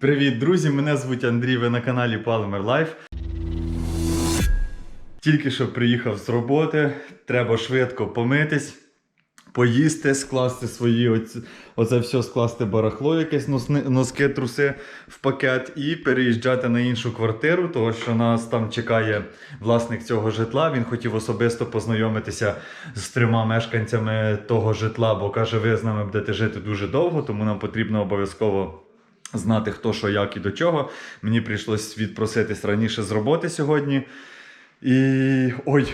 Привіт, друзі! Мене звуть Андрій, ви на каналі Palmer Life. Тільки що приїхав з роботи, треба швидко помитись, поїсти, скласти свої оці, оце все скласти барахло, якесь носки, труси в пакет і переїжджати на іншу квартиру, тому що нас там чекає власник цього житла. Він хотів особисто познайомитися з трьома мешканцями того житла, бо каже, ви з нами будете жити дуже довго, тому нам потрібно обов'язково знати, хто що, як і до чого. Мені прийшлось відпроситись раніше з роботи сьогодні. І. ой,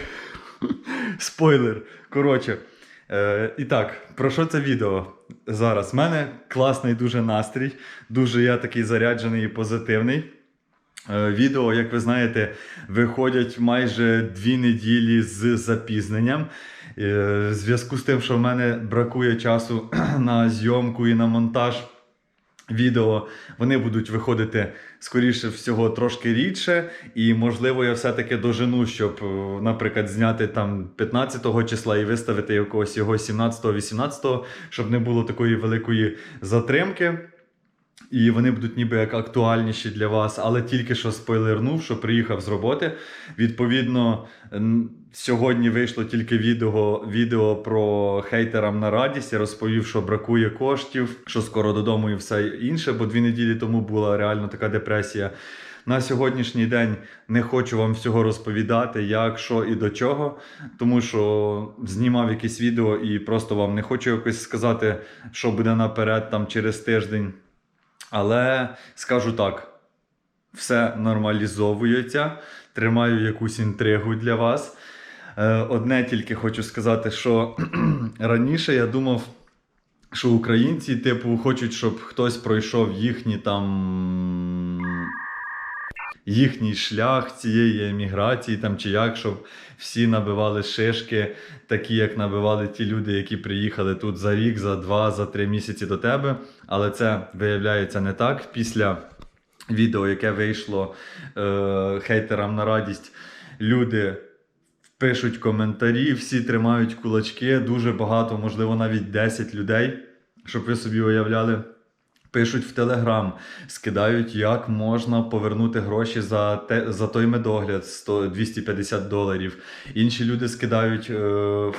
спойлер. Коротше. Е, і так, про що це відео зараз? У мене класний дуже настрій, дуже я такий заряджений і позитивний. Е, Відео, як ви знаєте, виходять майже дві неділі з запізненням. Е, В зв'язку з тим, що в мене бракує часу на зйомку і на монтаж відео, вони будуть виходити скоріше всього трошки рідше. І можливо, я все-таки дожену, щоб, е, наприклад, зняти там 15-го числа і виставити якогось його 17-18, щоб не було такої великої затримки. І вони будуть ніби як актуальніші для вас, але тільки що спойлернув, що приїхав з роботи. Відповідно, сьогодні вийшло тільки відео, відео про хейтерам на радість. Я розповів, що бракує коштів, що скоро додому і все інше, бо дві неділі тому була реально така депресія. На сьогоднішній день не хочу вам всього розповідати, як, що і до чого, тому що знімав якесь відео і просто вам не хочу якось сказати, що буде наперед там через тиждень. Але скажу так, все нормалізовується. Тримаю якусь інтригу для вас. Е, Одне тільки хочу сказати, що раніше я думав, що українці, типу, хочуть, щоб хтось пройшов їхні там. Їхній шлях цієї еміграції, там чи як, щоб всі набивали шишки, такі як набивали ті люди, які приїхали тут за рік, за два, за три місяці до тебе. Але це виявляється не так. Після відео, яке вийшло е, хейтерам на радість, люди пишуть коментарі, всі тримають кулачки, дуже багато, можливо, навіть 10 людей, щоб ви собі уявляли. Пишуть в Телеграм, скидають, як можна повернути гроші за, те, за той медогляд 100, 250 доларів. Інші люди скидають е,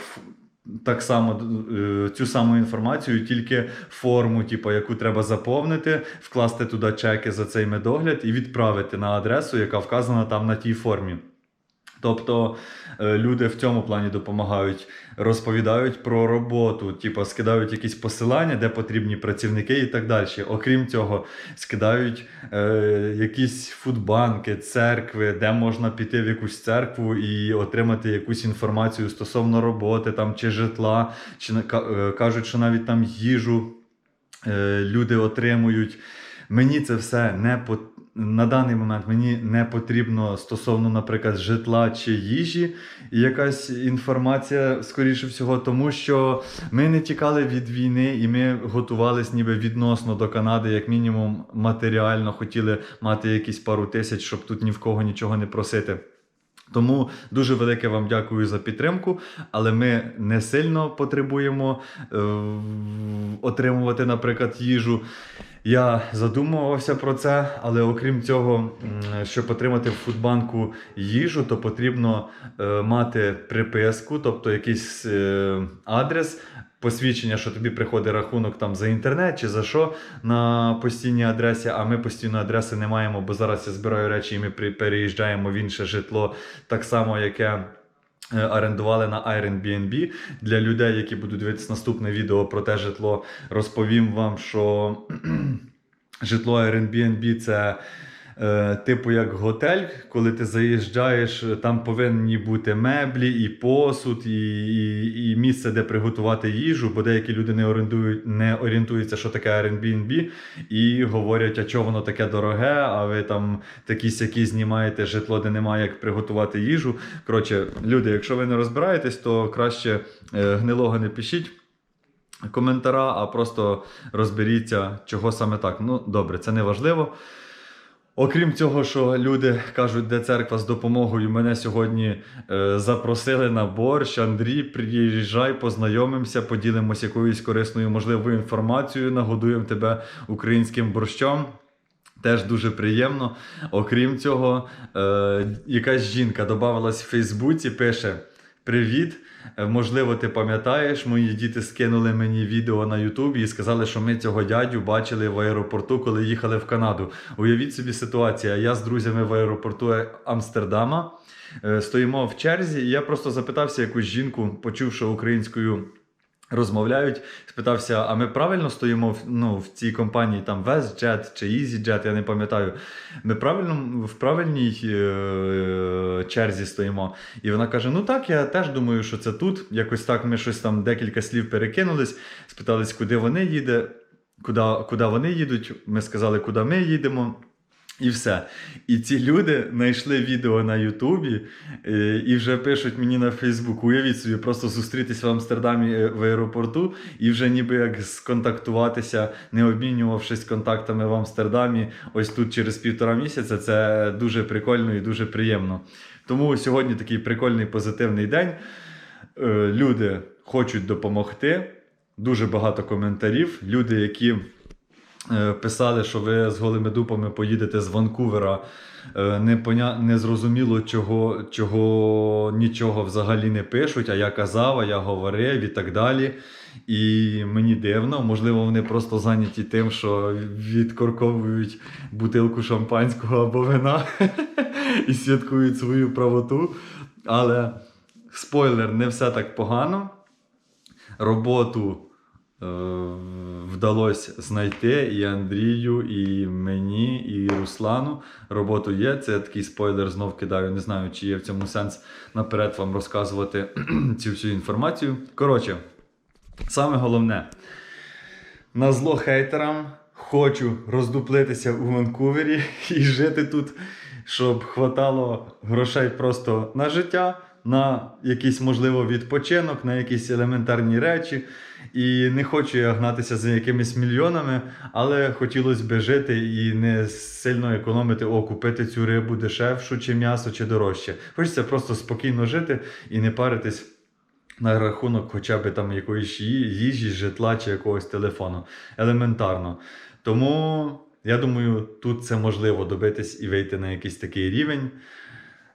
так само е, цю саму інформацію, тільки форму, типу, яку треба заповнити, вкласти туди чеки за цей медогляд і відправити на адресу, яка вказана там на тій формі. Тобто е, люди в цьому плані допомагають, розповідають про роботу, типу скидають якісь посилання, де потрібні працівники і так далі. Окрім цього, скидають е, якісь фудбанки, церкви, де можна піти в якусь церкву і отримати якусь інформацію стосовно роботи там, чи житла, чи е, кажуть, що навіть там їжу е, люди отримують. Мені це все не по на даний момент мені не потрібно стосовно, наприклад, житла чи їжі, якась інформація, скоріше всього, тому що ми не тікали від війни і ми готувалися ніби відносно до Канади, як мінімум матеріально хотіли мати якісь пару тисяч, щоб тут ні в кого нічого не просити. Тому дуже велике вам дякую за підтримку, але ми не сильно потребуємо е, отримувати, наприклад, їжу. Я задумувався про це, але окрім цього, щоб отримати в фудбанку їжу, то потрібно е, мати приписку, тобто якийсь е, адрес, посвідчення, що тобі приходить рахунок там за інтернет чи за що на постійній адресі. А ми постійної адреси не маємо, бо зараз я збираю речі і ми переїжджаємо в інше житло, так само, яке. Е, Орендували на Airbnb. Для людей, які будуть дивитися наступне відео про те житло, розповім вам, що житло Airbnb це типу як готель, коли ти заїжджаєш, там повинні бути меблі, і посуд, і, і, і місце, де приготувати їжу, бо деякі люди не орендують, не орієнтуються, що таке Airbnb, і говорять, а чого воно таке дороге, а ви там такі сякі знімаєте житло, де немає як приготувати їжу. Коротше, люди, якщо ви не розбираєтесь, то краще е, гнилого не пишіть коментара, а просто розберіться, чого саме так. Ну, добре, це не важливо. Окрім цього, що люди кажуть, де церква з допомогою, мене сьогодні е, запросили на борщ. Андрій, приїжджай, познайомимося, поділимося якоюсь корисною можливою інформацією, нагодуємо тебе українським борщом. Теж дуже приємно. Окрім цього, е, якась жінка додавалась в Фейсбуці, пише: Привіт! Е, Можливо, ти пам'ятаєш, мої діти скинули мені відео на Ютубі і сказали, що ми цього дядю бачили в аеропорту, коли їхали в Канаду. Уявіть собі ситуацію. Я з друзями в аеропорту Амстердама е, стоїмо в черзі, і я просто запитався якусь жінку, почувши українською. Розмовляють, спитався, а ми правильно стоїмо ну, в цій компанії там WestJet чи EasyJet, я не пам'ятаю. Ми правильно в правильній е, черзі стоїмо. І вона каже: Ну так, я теж думаю, що це тут. Якось так ми щось там декілька слів перекинулись, спитались, куди вони їде, куди, куди вони їдуть. Ми сказали, куди ми їдемо. І все. І ці люди знайшли відео на Ютубі е, і вже пишуть мені на Фейсбук. Уявіть собі, просто зустрітися в Амстердамі е, в аеропорту і вже ніби як сконтактуватися, не обмінювавшись контактами в Амстердамі, ось тут через півтора місяця. Це дуже прикольно і дуже приємно. Тому сьогодні такий прикольний позитивний день. Е, Люди хочуть допомогти. Дуже багато коментарів. Люди, які писали, що ви з голими дупами поїдете з Ванкувера. Е, Не, зрозуміло, чого, чого нічого взагалі не пишуть, а я казав, а я говорив і так далі. І мені дивно, можливо, вони просто зайняті тим, що відкорковують бутилку шампанського або вина і святкують свою правоту. Але спойлер, не все так погано. Роботу е, вдалося знайти і Андрію, і мені, і Руслану. Роботу є. Це такий спойлер знов кидаю. Не знаю, чи є в цьому сенс наперед вам розказувати цю всю інформацію. Коротше, саме головне. На зло хейтерам хочу роздуплитися у Ванкувері і жити тут, щоб хватало грошей просто на життя, на якийсь, можливо, відпочинок, на якісь елементарні речі. І не хочу я гнатися за якимись мільйонами, але хотілося б жити і не сильно економити, о, купити цю рибу дешевшу, чи м'ясо, чи дорожче. Хочеться просто спокійно жити і не паритись на рахунок хоча б там якоїсь їжі, житла чи якогось телефону. Елементарно. Тому я думаю, тут це можливо добитись і вийти на якийсь такий рівень.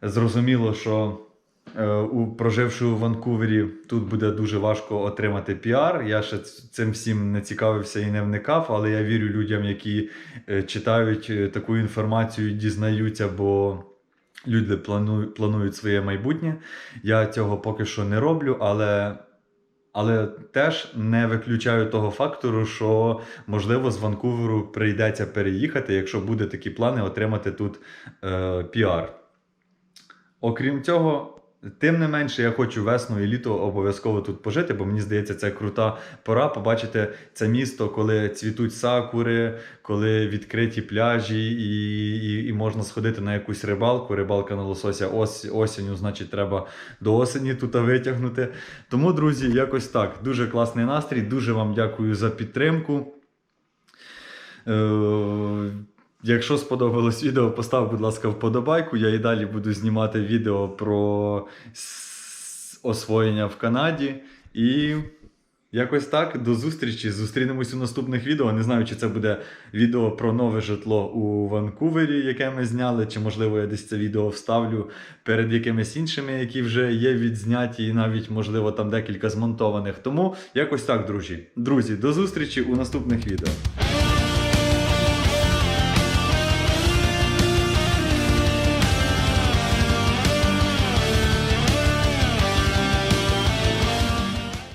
Зрозуміло, що проживши у Ванкувері, тут буде дуже важко отримати піар. Я ще цим всім не цікавився і не вникав, але я вірю людям, які е, читають е, таку інформацію, дізнаються, бо люди планують своє майбутнє. Я цього поки що не роблю, але. Але теж не виключаю того фактору, що можливо з Ванкуверу прийдеться переїхати, якщо буде такі плани отримати тут е, піар. Окрім цього, тим не менше, я хочу весну і літо обов'язково тут пожити, бо мені здається, це крута пора побачити це місто, коли цвітуть сакури, коли відкриті пляжі, і, і, і можна сходити на якусь рибалку. Рибалка на лосося ос, осінню, значить, треба до осені тут витягнути. Тому, друзі, якось так. Дуже класний настрій. Дуже вам дякую за підтримку. Е, Якщо сподобалось відео, постав, будь ласка, вподобайку. Я і далі буду знімати відео про освоєння в Канаді. І якось так. До зустрічі. Зустрінемось у наступних відео. Не знаю, чи це буде відео про нове житло у Ванкувері, яке ми зняли, чи можливо я десь це відео вставлю перед якимись іншими, які вже є відзняті, і навіть, можливо, там декілька змонтованих. Тому якось так, друзі. Друзі, до зустрічі у наступних відео.